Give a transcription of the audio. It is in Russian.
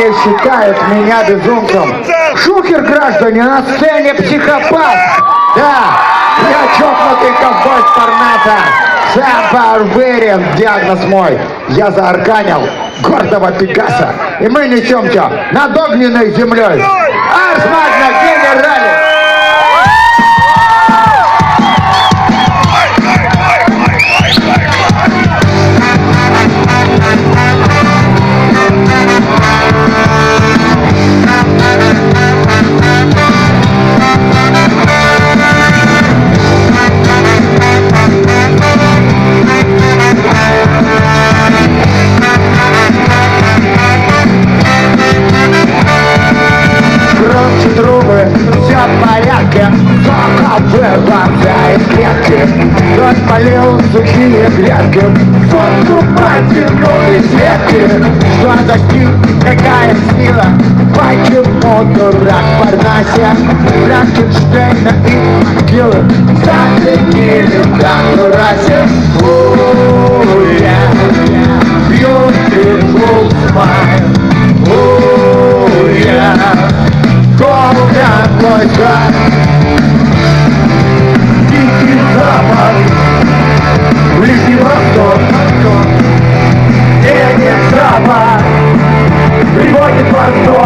Многие считают меня безумцем. Шухер, граждане, на сцене психопат. Да, я чокнутый ковбой с Парната. Сам уверен, диагноз мой. Я заарканил гордого Пикассо. И мы несемся над огненной землей. Арс Магна Генерали! Дождь полил сухие грядки Солнцу потянулись ветки Что достиг, какая сила? Почему дурак Парнасе Франкенштейна и могилы Заменили в расе Ele.